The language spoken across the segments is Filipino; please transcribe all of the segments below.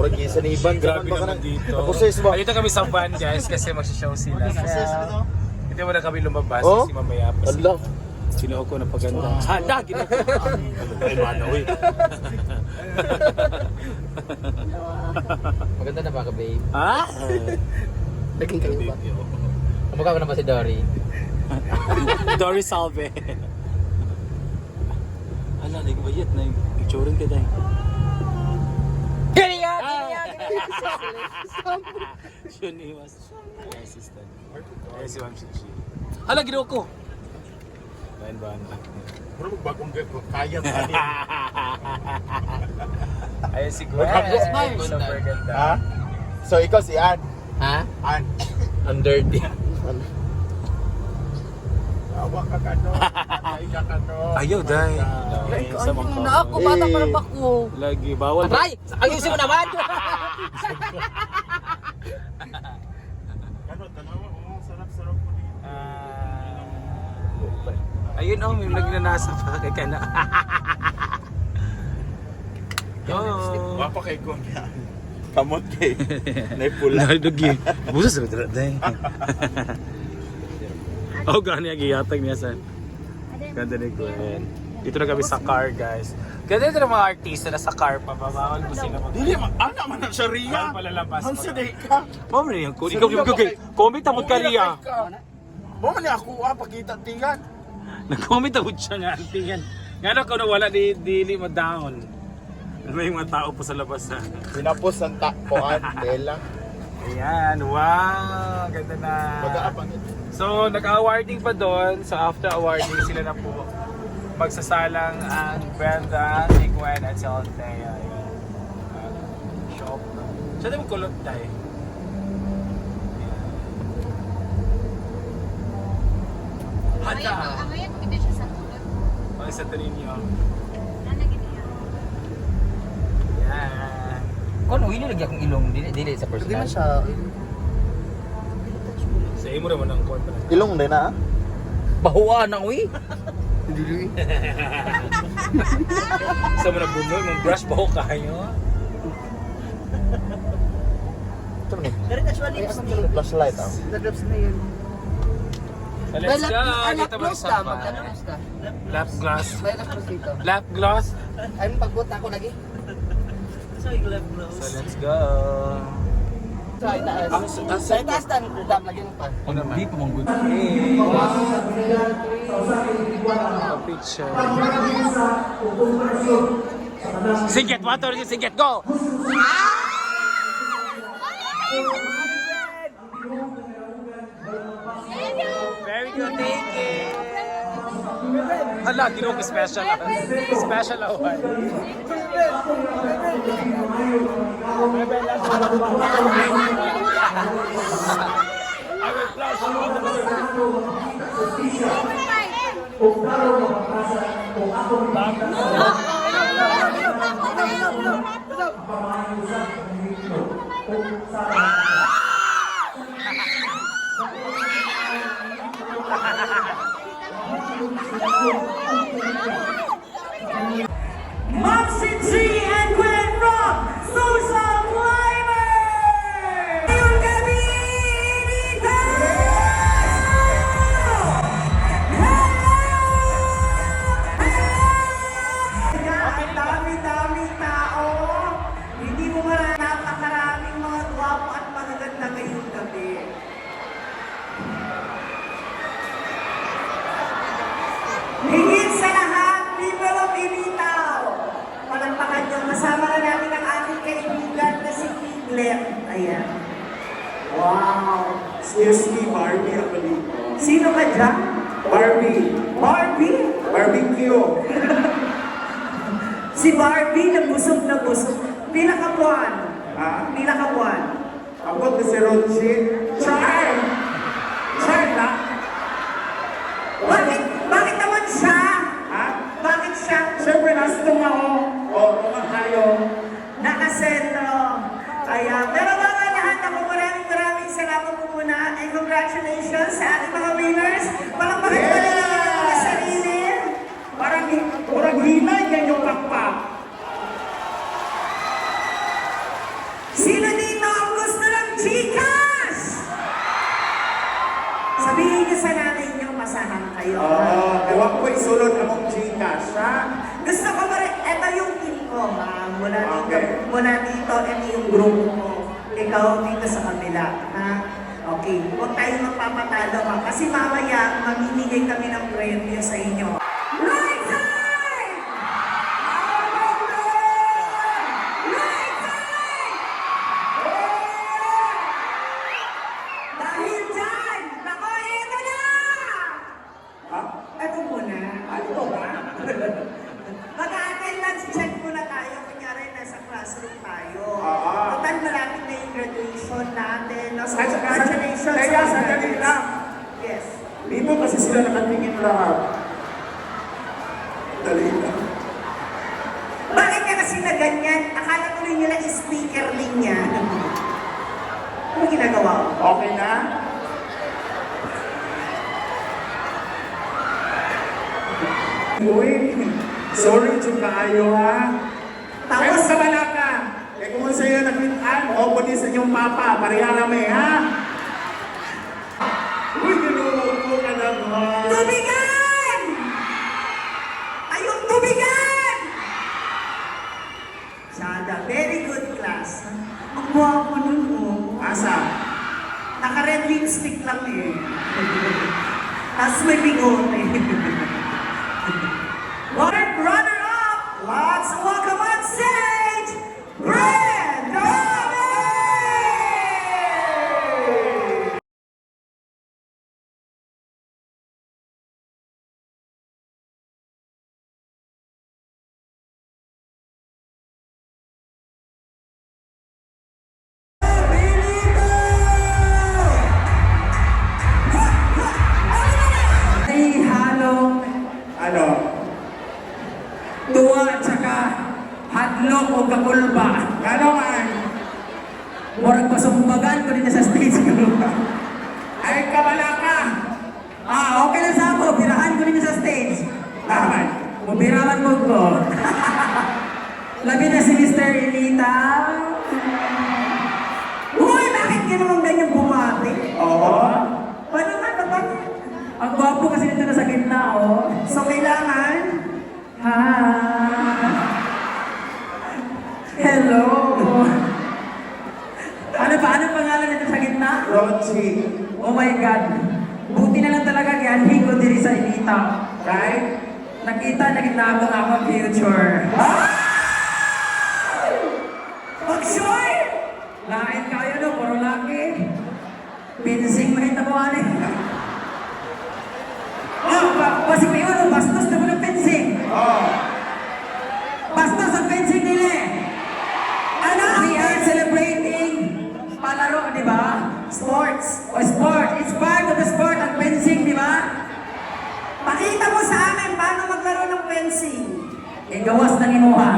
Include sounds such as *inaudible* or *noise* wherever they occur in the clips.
Murag isa ni Iban. Grabe naman na- dito. Naposes ba? Dito kami sa van guys kasi magsishow sila. Kaya, hindi mo na kami lumabas Oh? kasi mamaya pa Allah. Sinuo ko na paganda. Handa, ginuo ko. Ay, mana, uy. *laughs* Maganda na ba ka, babe? Ha? *laughs* Naging kayo ba? Kumukha ko na ba si Dory? *laughs* Dory Salve. Ala, nagbayat na yung picturean ka dahil. Siya ni Mas. Assistant. Ay, si Ma'am Chichi. Hala, ginuo ko. Lain ba na? Murag bagong kaya pa Ayun si Gwen. Smile. Super ganda. Ha? So ikaw si Ann. Ha? Ann. Ang dirty. Awa ka ka no. *laughs* Ayaw, dahil. Ay, Sa mga na ako, bata pa lang ako. Lagi, bawal. Aray! Ayusin mo naman! *laughs* Ano tanawa mo sarap-sarap ko dito. Ah, ayun oh, may nagnanasa pa *laughs* kay Kana. oh. Wapa kay ko niya. Kamot kay. *laughs* Nay pula. Nadugi. Busa sa dra day. Oh, gani ang giyatag niya san. Ganda ni Gwen. Dito na kami sa car, guys. Ganda dito ng mga artista na sa car pa. Babawal mo sila mag- Dili man ana man ang Bawal Sharia. palalabas. Ang saday ka. Rin yung kung ikaw yung kagay. Comment abot ka riya. Mo man ako ah pakita tingan. Nag-comment abot siya nga tingin. Nga ko na wala di dili madahon. May mga tao po sa labas ha. Sinapos ang takuan *laughs* Bella. Ayan, wow! Ganda na. Mag-aapang ito. So, nag-awarding pa doon. So, after awarding, sila na po magsasalang ang Brenda, si Gwen, at si Althea. Uh, shop. Siya din kulot tayo. Handa! Ang ngayon, hindi siya sa to ninyo. Nana ganyan. Yan. Kung uwi nilagyan akong ilong, dili, dili sa personal. Sa imo naman ang kontra. Ilong din na ah. *laughs* Bahuan na uwi. Sa mo nagbunol, mong brush ba ko kayo? Ito ni. Flashlight ah. So, let's go! Dito mo sa pa. Lap gloss. Lap gloss. Ay, pagbuta ko lagi. So, let's go! Sa itaas. Ang ang Sa dam lagi mo pa. Ano naman? Hindi pa mong good. Picture. Singket, motor yung singket, go! Very good, thank you! Hala, ko special ah. Special award. Flash you. Piglet. Ayan. Wow! Excuse me, Barbie ako dito. Sino ka dyan? Barbie! Barbie? Barbecue! Si Barbie na busog na busog. Pila ka buwan? Ha? Pila ka buwan? Abot na si Ronchi. Char! Char na? Bakit? Bakit naman siya? Ha? Bakit siya? Siyempre, nasa tumaho. O, mga kayo. Nakasentro. Kaya, pero mga lahat ako maraming maraming salamat po muna and congratulations sa ating mga winners. Mula dito, Okay. mula dito, ito yung grupo ko. Ikaw dito sa kabila, ha? Okay, huwag tayong magpapatalo, ha? Kasi mamaya, mamimigay kami ng premyo sa inyo. Right side! Right side! Dahil dyan, nako, ito na! Ha? Ito muna. Ano to ba? Mag-attendance check muna tayo. Kunyari, nasa classroom tayo. Oo. Total, malapit na yung graduation natin. No? So, Ay, sa- congratulations. Kaya, sa sandali graduates. lang. Yes. Dito kasi sila nakatingin lahat. Dali lang. Bakit ka kasi na ganyan? Akala tuloy nila speaker din niya. Ano ginagawa ko? Okay na? Uy, sorry to kaayo ha. Tapos, sa wala ka. Eh kung sa'yo nakitaan, o kunin sa inyong mapa, pareha kami ha. Uy, ginuwag ko ka naman. tubigan! Ayong tubigan! Sada, very good class. Ang gwapo nun, oh. Asa? Naka-red lipstick lang eh. Tapos may bigote. Murag pasumbagan ko din sa stage ko. Ay, kabala ka! ah, okay lang sa ako. Pirahan ko din sa stage. Naman. Mubiraman mo ko. *laughs* Labi na si Mr. Elita. Uy, bakit gano'n ganyan bumati? Oo. Paano nga bakit? Ang gwapo kasi nito na sa gitna, oh. So, kailangan? Ha? Hello. Ano pa? Anong pangalan nito sa gitna? Rochi. Oh my God. Buti na lang talaga gianhin ko diri sa Elita. Right? Nakita na ginabang ako ang future. Mag-sure? Lain kayo no, puro laki. Pinsing mahita mo ani. *laughs* Oh, ba, basi pa yun, bastos na mo ng fencing. Oo. Bastos ang fencing nila. Ano? We are celebrating palaro, di ba? Sports. O sport. It's part of the sport ang fencing, di ba? Pakita mo sa amin paano maglaro ng fencing. E gawas ng imuha.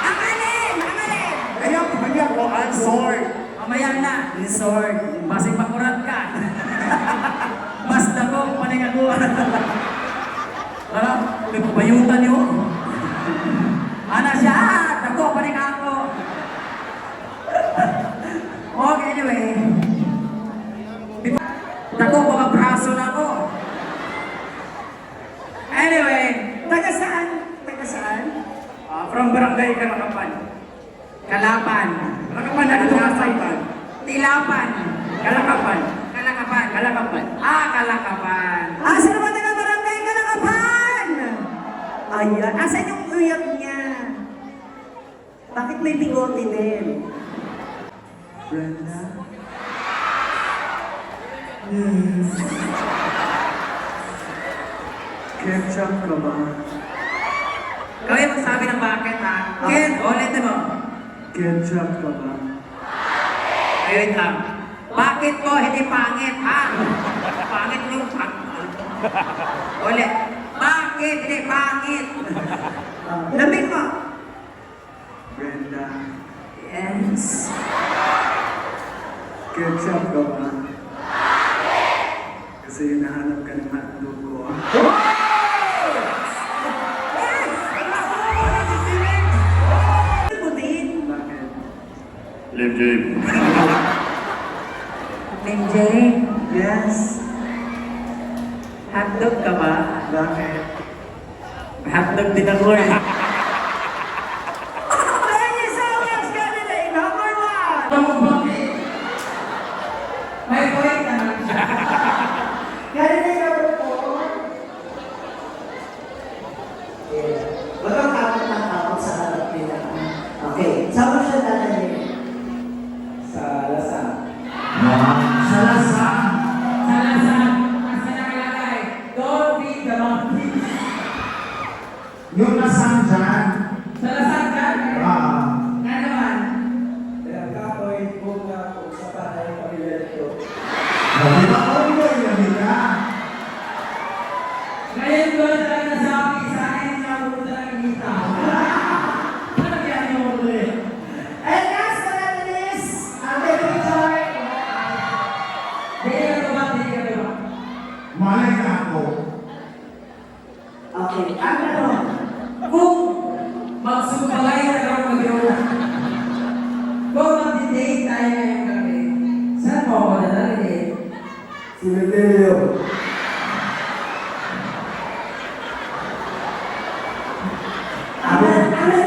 Ang alin! Ang alin! Kaya kanya ko ang sword. Mamaya na, resort. Masing makurat ka. *laughs* Mas dako, paning ako. Ano? May pabayutan niyo. Ana siya, dako, paning ako. Okay, anyway. Dako, mga braso na ako. Anyway, Taga saan? Taga saan? uh, from Barangay Kalakapan. Kalapan. Kalakapan na dito nga sa Tilapan. Kalakapan. Kalakapan. Kalakapan. Ah, Kalakapan. Asa naman taga barangay ka nakapan? Ayan. Asan yung uyak niya? Bakit may bigote din? Brenda? Ketchup ka ba? Kaya magsabi ng bakit ha? Ken, ulitin mo. Ketchup ka ba? Ayun lang. Bakit ko hindi pangit ha? *laughs* Ulit. Bakit hindi pangit? Lamig *laughs* mo. Brenda, Yes. ketchup ka ba? Kasi hinahanap ka ng hotdog ko. Bakit? Slim Jim. Name J? Yes. Hotdog ka ba? Bakit? Hotdog din ako eh. Gracias.